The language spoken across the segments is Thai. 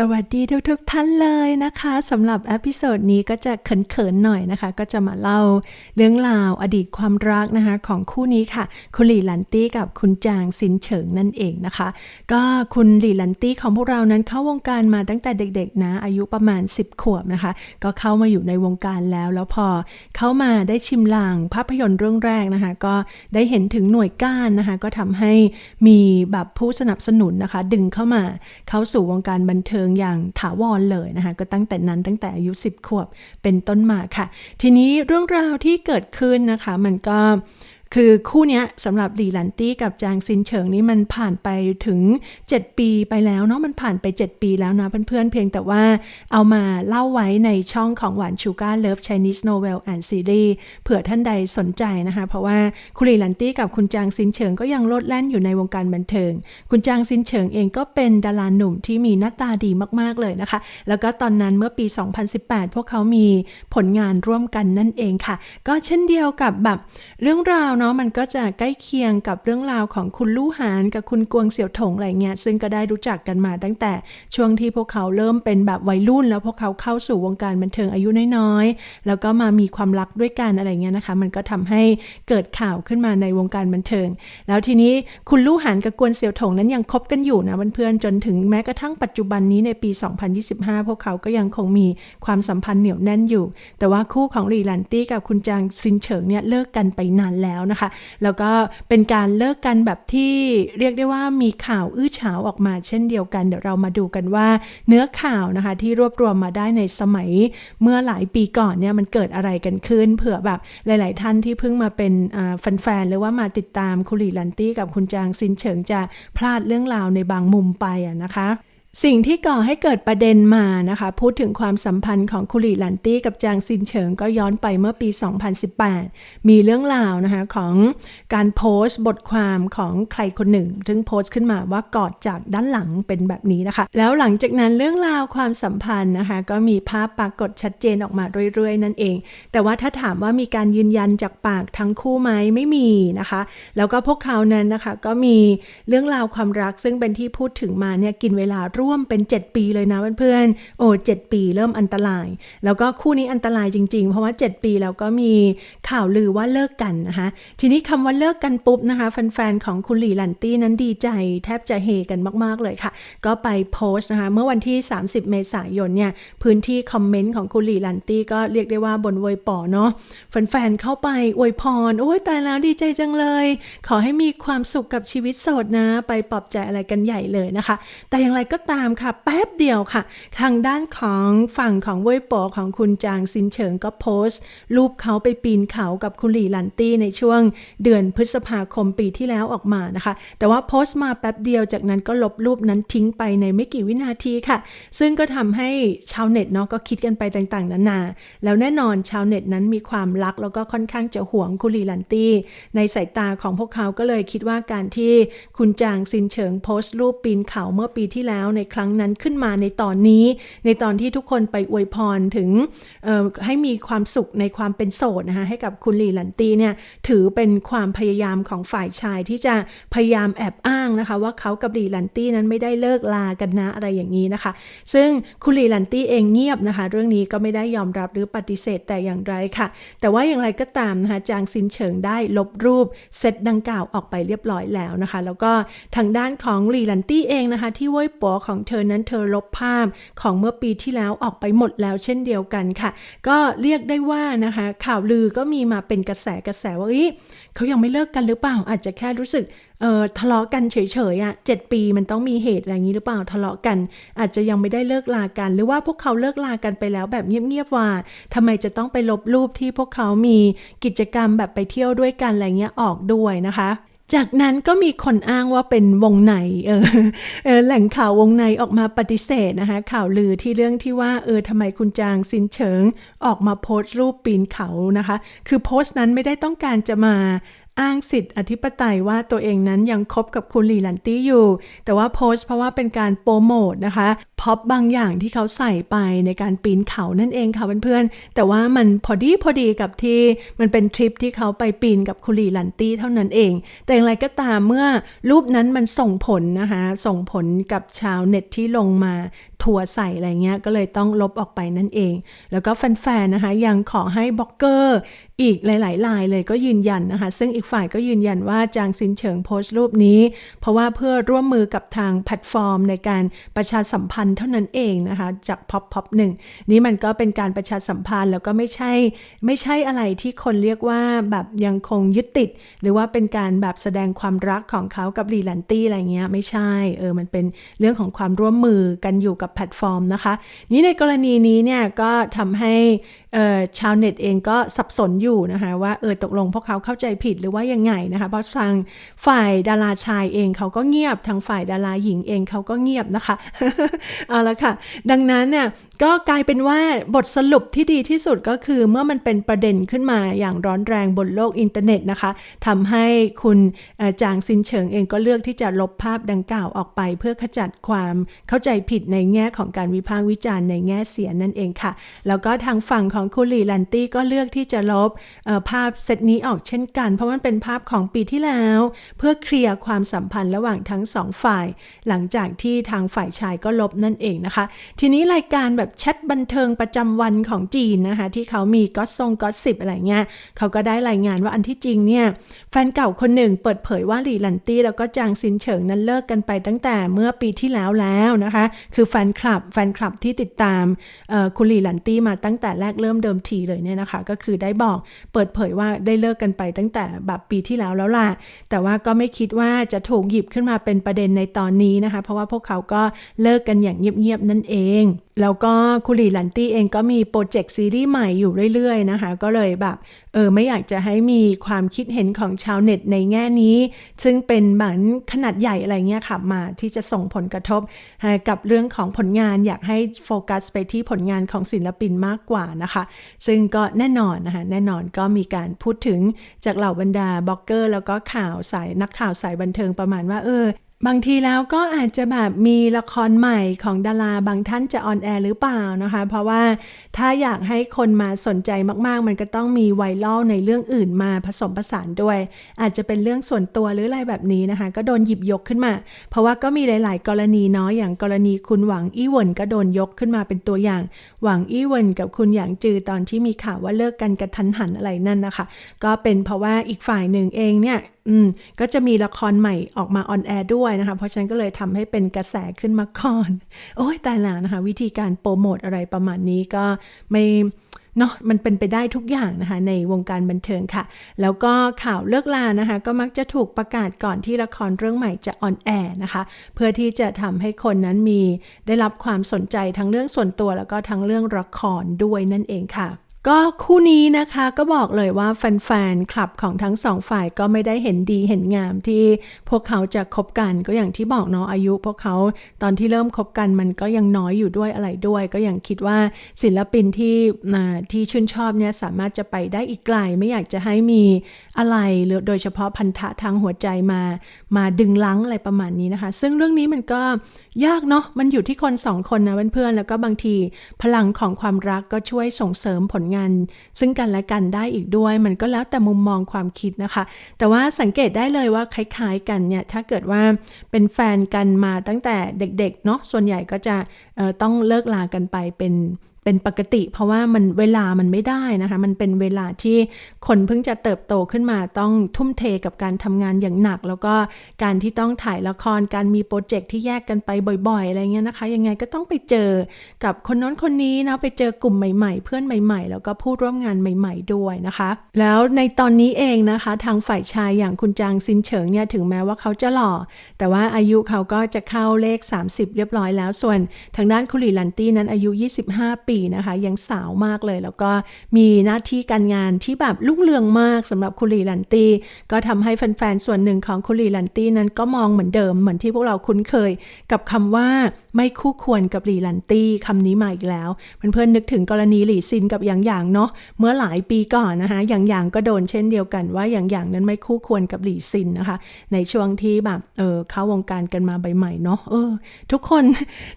สวัสดีทุกๆทท่านเลยนะคะสำหรับเอพิโซดนี้ก็จะเขินๆหน่อยนะคะ ก็จะมาเล่าเรื่องราวอดีตความรักนะคะ ของคู่นี้ค่ะ คุณหลี่หลันตี้กับคุณจางซินเฉิงนั่นเองนะคะ ก็คุณหลี่หลันตี้ของพวกเรานั้นเข้าวงการมาตั้งแต่เด็กๆนะ อายุประมาณ 10 ขวบนะคะ ก็เข้ามาอยู่ในวงการแล้วแล้วพอเข้ามาได้ชิมลางภาพยนตร์เรื่องแรกนะคะ ก็ได้เห็นถึงหน่วยก้านนะคะ ก็ทำให้มีแบบผู้สนับสนุนนะคะ ดึงเข้ามาเข้าสู่วงการบันเทิงอย่างถาวรเลยนะคะ ก็ตั้งแต่นั้นตั้งแต่อายุ 10 ขวบเป็นต้นมาค่ะ ทีนี้เรื่องราวที่เกิดขึ้นนะคะ มันก็ คือคู่นี้สำหรับหลีหลันตี้กับจางซินเฉิงนี่มันผ่านไปถึง 7 ปีไปแล้วเนาะมันผ่านไป 7 ปีแล้วนะเพื่อนๆเพียงแต่ว่าเอามาเล่าไว้ในช่องของหวานชูการ์เลิฟ Chinese Novel and Series เผื่อท่านใดสนใจนะคะ เพราะว่าคุณหลีหลันตี้กับคุณจางซินเฉิงก็ยังโลดแล่นอยู่ในวงการบันเทิง คุณจางซินเฉิงเองก็เป็นดาราหนุ่มที่มีหน้าตาดีมากๆเลยนะคะ แล้วก็ตอนนั้นเมื่อปี 2018 พวกเขามีผลงานร่วมกันนั่นเองค่ะ ก็เช่นเดียวกับแบบเรื่องราวเนาะมันก็จะใกล้เคียงกับเรื่องราวของคุณลู่หานกับคุณกวงเสี่ยวถงอะไรเงี้ยซึ่งก็ได้รู้จักกันมาตั้งแต่ช่วงที่พวกเขาเริ่มเป็นแบบวัยรุ่น แล้วพวกเขาเข้าสู่วงการบันเทิงอายุน้อยๆแล้วก็มามีความรักด้วยกันอะไรเงี้ยนะคะ มันก็ทำให้เกิดข่าวขึ้นมาในวงการบันเทิง แล้วทีนี้คุณลู่หานกับกวนเสี่ยวถงนั้นยังคบกันอยู่นะเพื่อนๆจนถึงแม้กระทั่งปัจจุบันนี้ในปี 2025 พวกเขาก็ยังคงมีความสัมพันธ์เหนียวแน่นอยู่ แต่ว่าคู่ของหลี่หลันตี้กับคุณจางซินเฉิงเนี่ยเลิกกันไปนานแล้วนะคะ แล้วก็เป็นการเลิกกันแบบที่เรียกได้ว่ามีข่าวอื้อฉาวออกมาเช่นเดียวกัน เดี๋ยวเรามาดูกันว่าเนื้อข่าวนะคะที่รวบรวมมาได้ในสมัยเมื่อหลายปีก่อนเนี่ยมันเกิดอะไรกันขึ้น เผื่อแบบหลาย ๆ ท่านที่เพิ่งมาเป็นแฟนๆหรือว่ามาติดตามคุรีลันตี้กับคุณจางซินเฉิงจะพลาดเรื่องราวในบางมุมไปอะนะคะ สิ่งที่ก่อให้เกิดประเด็นมานะคะ พูดถึงความสัมพันธ์ของคุรีลันตี้กับจางซินเฉิงก็ย้อนไปเมื่อปี 2018 มีเรื่องราวนะคะของการโพสต์บทความของใครคนหนึ่ง ซึ่งโพสต์ขึ้นมาว่ากอดจากด้านหลังเป็นแบบนี้นะคะ แล้วหลังจากนั้นเรื่องราวความสัมพันธ์นะคะ ก็มีภาพปรากฏชัดเจนออกมาเรื่อยๆ นั่นเอง แต่ว่าถ้าถามว่ามีการยืนยันจากปากทั้งคู่ไหมไม่มีนะคะ แล้วก็พวกเขานั้นนะคะก็มีเรื่องราวความรักซึ่งเป็นที่พูดถึงมาเนี่ยกินเวลาร่ว่วมเป็น 7 ปีเลยนะเพื่อนๆ โอ้เปี เริ่มอันตราย แล้วก็คู่นี้อันตรายจริง ๆ เพราะว่า 7 ปีแล้วก็มีข่าวลือว่าเลิกกันนะคะ ทีนี้คำว่าเลิกกันปุ๊บนะคะแฟนๆของคุณหลี่หลันตี้นั้นดีใจ แทบจะเฮกันมากๆเลยค่ะ ก็ไปโพสต์นะคะเมื่อวันที่ 30 เมษายนเนี่ยพื้นที่คอมเมนต์ของคุณหลี่หลันตี้ก็เรียกได้ว่าบนววยป่อเนาะแฟนๆเข้าไปอวยพรโอ้ยตายแล้วดีใจจังเลย ขอให้มีความสุขกับชีวิตโสดนะ ไปปลอบใจอะไรกันใหญ่เลยนะคะ แต่อย่างไรก็ตามค่ะ แป๊บเดียวค่ะ ทางด้านของฝั่งของเว่ยป๋อของคุณจางซินเฉิงก็โพสต์ รูปเขาไปปีนเขากับคุณหลี่หลันตี้ในช่วงเดือนพฤษภาคมปีที่แล้วออกมานะคะ แต่ว่าโพสต์มาแป๊บเดียวจากนั้นก็ลบรูปนั้นทิ้งไปในไม่กี่วินาทีค่ะ ซึ่งก็ทำให้ชาวเน็ตเนาะก็คิดกันไปต่างๆนานา แล้วแน่นอนชาวเน็ตนั้นมีความรักแล้วก็ค่อนข้างจะห่วงคุณหลี่หลันตี้ ในสายตาของพวกเขาก็เลยคิดว่าการที่คุณจางซินเฉิงโพสต์รูปปีนเขาเมื่อปีที่แล้วในครั้งนั้นขึ้นมาในตอนนี้ ในตอนที่ทุกคนไปอวยพรถึงให้มีความสุขในความเป็นโสดนะคะให้กับคุณหลีหลันตีเนี่ยถือเป็นความพยายามของฝ่ายชายที่จะพยายามแอบอ้างนะคะ ว่าเขากับหลีหลันตี้นั้นไม่ได้เลิกลากันนะอะไรอย่างนี้นะคะ ซึ่งคุณหลีหลันตี้เองเงียบนะคะ เรื่องนี้ก็ไม่ได้ยอมรับหรือปฏิเสธแต่อย่างไรค่ะ แต่ว่าอย่างไรก็ตามนะคะจางซินเฉิงได้ลบรูปเซตดังกล่าวออกไปเรียบร้อยแล้วนะคะ แล้วก็ทางด้านของหลีหลันตี้เองนะคะ ที่ว้ยปัวของเธอนั้นเธอลบภาพของเมื่อปีที่แล้วออกไปหมดแล้วเช่นเดียวกันค่ะ ก็เรียกได้ว่านะคะ ข่าวลือก็มีมาเป็นกระแสกระแสว่าเขายังไม่เลิกกันหรือเปล่า อาจจะแค่รู้สึกเออทะเลาะกันเฉยๆอะเจ็ดปีมันต้องมีเหตุอะไรอย่างนี้หรือเปล่าทะเลาะกัน อาจจะยังไม่ได้เลิกลากัน หรือว่าพวกเขาเลิกลากันไปแล้วแบบเงียบๆว่าทำไมจะต้องไปลบรูปที่พวกเขามีกิจกรรมแบบไปเที่ยวด้วยกันอะไรเงี้ยออกด้วยนะคะ จากนั้นก็มีคนอ้างว่าเป็นวงในเออเออแหล่งข่าววงในออกมาปฏิเสธนะคะข่าวลือที่เรื่องที่ว่าเออทำไมคุณจางซินเฉิงออกมาโพสต์รูปปีนเขานะคะ คือโพสต์นั้นไม่ได้ต้องการจะมา อ้างสิทธิอธิปไตยว่าตัวเองนั้นยังคบกับคุณหลีหลันตี้อยู่ แต่ว่าโพสต์เพราะว่าเป็นการโปรโมทนะคะพ็อปบางอย่างที่เขาใส่ไปในการปีนเขานั่นเองค่ะเพื่อนๆ แต่ว่ามันพอดีพอดีกับที่มันเป็นทริปที่เขาไปปีนกับคุณหลีหลันตี้เท่านั้นเอง แต่อย่างไรก็ตามเมื่อรูปนั้นมันส่งผลนะคะ ส่งผลกับชาวเน็ตที่ลงมาทัวร์ใส่อะไรเงี้ยก็เลยต้องลบออกไปนั่นเอง แล้วก็แฟนๆนะคะยังขอให้บล็อกเกอร์อีกหลายๆรายเลยก็ยืนยันนะคะ ซึ่งอีกฝ่ายก็ยืนยันว่าจางซินเฉิงโพสต์รูปนี้ เพราะว่าเพื่อร่วมมือกับทางแพลตฟอร์ม ในการประชาสัมพันธ์เท่านั้นเองนะคะจากพ็อปพ็อปหนึ่งนี่มันก็เป็นการประชาสัมพันธ์แล้วก็ไม่ใช่ ไม่ใช่อะไรที่คนเรียกว่าแบบยังคงยึดติด หรือว่าเป็นการแบบแสดงความรักของเขากับลีลันตี้อะไรเงี้ยไม่ใช่เออมันเป็นเรื่องของความร่วมมือกันอยู่กับแพลตฟอร์มนะคะ นี่ในกรณีนี้เนี่ยก็ทำให้ชาวเน็ตเองก็สับสนอยู่นะคะว่าเออตกลงพวกเขาเข้าใจผิดหรือว่ายังไงนะคะเพราะทางฝ่ายดาราชายเองเขาก็เงียบทางฝ่ายดาราหญิงเองเขาก็เงียบนะคะเอาละค่ะ ดังนั้นเนี่ยก็กลายเป็นว่าบทสรุปที่ดีที่สุดก็คือเมื่อมันเป็นประเด็นขึ้นมาอย่างร้อนแรงบนโลกอินเทอร์เน็ตนะคะทำให้คุณจางซินเฉิงเองก็เลือกที่จะลบภาพดังกล่าวออกไป เพื่อขจัดความเข้าใจผิดในแง่ของการวิพากษ์วิจารณ์ในแง่เสียนั่นเองค่ะ แล้วก็ทางฝั่งของคุณลีลันตี้ก็เลือกที่จะลบภาพเซตนี้ออกเช่นกัน เพราะมันเป็นภาพของปีที่แล้ว เพื่อเคลียร์ความสัมพันธ์ระหว่างทั้งสองฝ่าย หลังจากที่ทางฝ่ายชายก็ลบนั่นเองนะคะ ทีนี้รายการแบบแชทบันเทิงประจำวันของจีนนะคะ ที่เขามีก็ทรงก็สิบอะไรเงี้ยเขาก็ได้รายงานว่าอันที่จริงเนี่ยแฟนเก่าคนหนึ่งเปิดเผยว่าหลี่ลันตี้แล้วก็จางซินเฉิงนั้นเลิกกันไปตั้งแต่เมื่อปีที่แล้วแล้วนะคะ คือแฟนคลับแฟนคลับที่ติดตามคุณหลี่ลันตี้มาตั้งแต่แรกเริ่มเดิมทีเลยเนี่ยนะคะ ก็คือได้บอกเปิดเผยว่าได้เลิกกันไปตั้งแต่แบบปีที่แล้วแล้วล่ะ แต่ว่าก็ไม่คิดว่าจะถูกหยิบขึ้นมาเป็นประเด็นในตอนนี้นะคะ เพราะว่าพวกเขาก็เลิกกันอย่างเงียบๆนั่นเองแล้วก็คุรีลันตี้เองก็มีโปรเจกต์ซีรีส์ใหม่อยู่เรื่อยๆนะคะ ก็เลยแบบ เออไม่อยากจะให้มีความคิดเห็นของชาวเน็ตในแง่นี้ ซึ่งเป็นเหมือนขนาดใหญ่อะไรเงี้ยค่ะมาที่จะส่งผลกระทบกับเรื่องของผลงานอยากให้โฟกัสไปที่ผลงานของศิลปินมากกว่านะคะ ซึ่งก็แน่นอนนะคะแน่นอนก็มีการพูดถึงจากเหล่าบรรดาบล็อกเกอร์ แล้วก็ข่าวสายนักข่าวสายบันเทิงประมาณว่าเออ บางทีแล้วก็อาจจะแบบมีละครใหม่ของดาราบางท่านจะออนแอร์หรือเปล่านะคะ เพราะว่าถ้าอยากให้คนมาสนใจมากๆ มันก็ต้องมีไวรัลในเรื่องอื่นมาผสมผสานด้วย อาจจะเป็นเรื่องส่วนตัวหรืออะไรแบบนี้นะคะ ก็โดนหยิบยกขึ้นมา เพราะว่าก็มีหลาย ๆ กรณีเนาะอย่างกรณีคุณหวังอี้หวินก็โดนยกขึ้นมาเป็นตัวอย่าง หวังอี้หวินกับคุณหยางจือตอนที่มีข่าวว่าเลิกกันกระทันหันอะไรนั่นนะคะ ก็เป็นเพราะว่าอีกฝ่ายหนึ่งเองเนี่ย อืมก็จะมีละครใหม่ออกมาออนแอร์ด้วยนะคะ เพราะฉะนั้นก็เลยทำให้เป็นกระแสขึ้นมาก่อน โอ้ยตายแล้วนะคะ วิธีการโปรโมทอะไรประมาณนี้ก็ไม่เนาะมันเป็นไปได้ทุกอย่างนะคะในวงการบันเทิงค่ะ แล้วก็ข่าวเลิกลานะคะ ก็มักจะถูกประกาศก่อนที่ละครเรื่องใหม่จะออนแอร์นะคะ เพื่อที่จะทำให้คนนั้นมีได้รับความสนใจทั้งเรื่องส่วนตัวแล้วก็ทั้งเรื่องละครด้วยนั่นเองค่ะ ก็คู่นี้นะคะก็บอกเลยว่าแฟนๆ คลับของทั้งสองฝ่ายก็ไม่ได้เห็นดีเห็นงามที่พวกเขาจะคบกันก็อย่างที่บอกเนาะอายุ พวกเขาตอนที่เริ่มคบกันมันก็ยังน้อยอยู่ด้วยอะไรด้วย ก็ยังคิดว่าศิลปินที่ที่ชื่นชอบเนี่ยสามารถจะไปได้อีกไกล ไม่อยากจะให้มีอะไรหรือโดยเฉพาะพันธะทางหัวใจมามาดึงลังอะไรประมาณนี้นะคะ ซึ่งเรื่องนี้มันก็ยากเนาะมันอยู่ที่คนสองคนนะเพื่อนๆแล้วก็บางทีพลังของความรักก็ช่วยส่งเสริมผลงานซึ่งกันและกันได้อีกด้วย มันก็แล้วแต่มุมมองความคิดนะคะ แต่ว่าสังเกตได้เลยว่าคล้ายๆกันเนี่ยถ้าเกิดว่าเป็นแฟนกันมาตั้งแต่เด็กๆเนาะส่วนใหญ่ก็จะต้องเลิกลากันไปเป็น เป็นปกติ เพราะว่ามันเวลามันไม่ได้นะคะ มันเป็นเวลาที่คนเพิ่งจะเติบโตขึ้นมาต้องทุ่มเทกับการทำงานอย่างหนัก แล้วก็การที่ต้องถ่ายละครการมีโปรเจกต์ที่แยกกันไปบ่อยๆอะไรเงี้ยนะคะ ยังไงก็ต้องไปเจอกับคนน้นคนนี้นะไปเจอกลุ่มใหม่ ๆ เพื่อนใหม่ ๆ แล้วก็ผู้ร่วมงานใหม่ ๆ ด้วยนะคะ แล้วในตอนนี้เองนะคะ ทางฝ่ายชายอย่างคุณจางซินเฉิงเนี่ยถึงแม้ว่าเขาจะหล่อ แต่ว่าอายุเขาก็จะเข้าเลข 30 เรียบร้อยแล้วส่วน ทางด้านคุรีลันตี้นั้นอายุ 25 ปีปีนะคะ ยังสาวมากเลย แล้วก็มีหน้าที่การงานที่แบบรุ่งเรืองมากสำหรับคุณลีลันตีก็ทำให้แฟนๆ ส่วนหนึ่งของคุณลีลันตีนั้นก็มองเหมือนเดิมเหมือนที่พวกเราคุ้นเคย กับคำว่าไม่คู่ควรกับหลีลันตี้คำนี้มาอีกแล้ว เพื่อนๆนึกถึงกรณีหลี่ซินกับหยางหยางเนาะเมื่อหลายปีก่อนนะคะหยางหยางก็โดนเช่นเดียวกันว่าหยางหยางนั้นไม่คู่ควรกับหลี่ซินนะคะ ในช่วงที่แบบเออเข้าวงการกันมาใหม่ๆเนาะเออ ทุกคน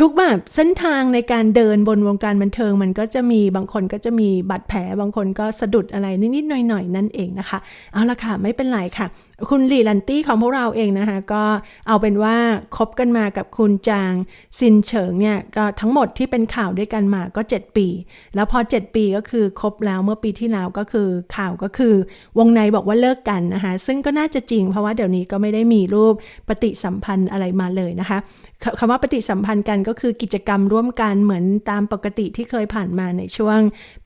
ทุกแบบเส้นทางในการเดินบนวงการบันเทิงมันก็จะมีบางคนก็จะมีบาดแผล บางคนก็สะดุดอะไรนิดๆหน่อยๆนั่นเองนะคะ เอาละค่ะ ไม่เป็นไรค่ะ คุณหลี่ลันตี้ของพวกเราเองนะคะ ก็เอาเป็นว่าคบกันมากับคุณจางซินเฉิงเนี่ยก็ทั้งหมดที่เป็นข่าวด้วยกันมาก็ 7 ปี แล้วพอ 7 ปีก็คือคบแล้วเมื่อปีที่แล้วก็คือข่าวก็คือ วงในบอกว่าเลิกกันนะคะ ซึ่งก็น่าจะจริงเพราะว่าเดี๋ยวนี้ก็ไม่ได้มีรูปปฏิสัมพันธ์อะไรมาเลยนะคะคำว่าปฏิสัมพันธ์กันก็คือกิจกรรมร่วมกันเหมือนตามปกติที่เคยผ่านมาในช่วง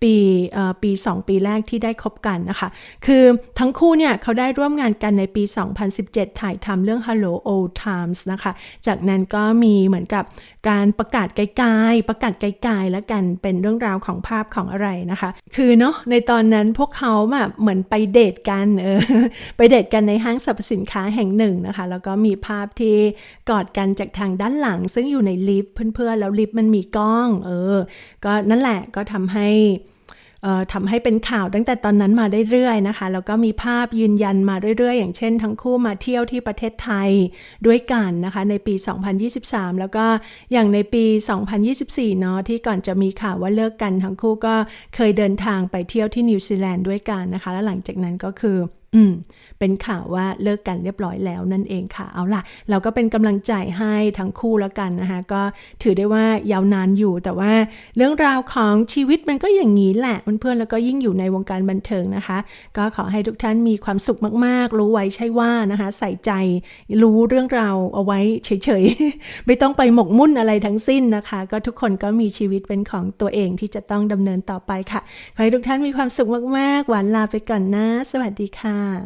ปีเอ่อปี 2 ปีแรกที่ได้คบกันนะคะ คือทั้งคู่เนี่ยเขาได้ร่วมงานกันในปี 2017 ถ่ายทำเรื่อง Hello Old Times นะคะ จากนั้นก็มีเหมือนกับการประกาศไกลๆประกาศไกลๆแล้วกันเป็นเรื่องราวของภาพของอะไรนะคะ คือเนาะในตอนนั้นพวกเขาแบบเหมือนไปเดทกันเออไปเดทกันในห้างสรรพสินค้าแห่งหนึ่งนะคะ แล้วก็มีภาพที่กอดกันจากทางด้านหลัง ซึ่งอยู่ในลิฟต์เพื่อนๆแล้วลิฟต์มันมีกล้อง เออ ก็นั่นแหละก็ทำให้ ทำให้เป็นข่าวตั้งแต่ตอนนั้นมาเรื่อยๆนะคะ แล้วก็มีภาพยืนยันมาเรื่อยๆ อย่างเช่น ทั้งคู่มาเที่ยวที่ประเทศไทยด้วยกันนะคะ ในปี 2023 แล้วก็อย่างในปี 2024 เนาะที่ก่อนจะมีข่าวว่าเลิกกัน ทั้งคู่ก็เคยเดินทางไปเที่ยวที่นิวซีแลนด์ด้วยกันนะคะ แล้วหลังจากนั้นก็คืออืมเป็นข่าวว่าเลิกกันเรียบร้อยแล้วนั่นเองค่ะ เอาล่ะ เราก็เป็นกำลังใจให้ทั้งคู่แล้วกันนะคะก็ถือได้ว่ายาวนานอยู่ แต่ว่าเรื่องราวของชีวิตมันก็อย่างนี้แหละเพื่อนๆแล้วก็ยิ่งอยู่ในวงการบันเทิงนะคะ ก็ขอให้ทุกท่านมีความสุขมากๆ รู้ไว้ใช่ว่านะคะ ใส่ใจรู้เรื่องราวเอาไว้เฉยๆ ไม่ต้องไปหมกมุ่นอะไรทั้งสิ้นนะคะ ก็ทุกคนก็มีชีวิตเป็นของตัวเองที่จะต้องดำเนินต่อไปค่ะ ขอให้ทุกท่านมีความสุขมากๆ หวานลาไปก่อนนะ สวัสดีค่ะ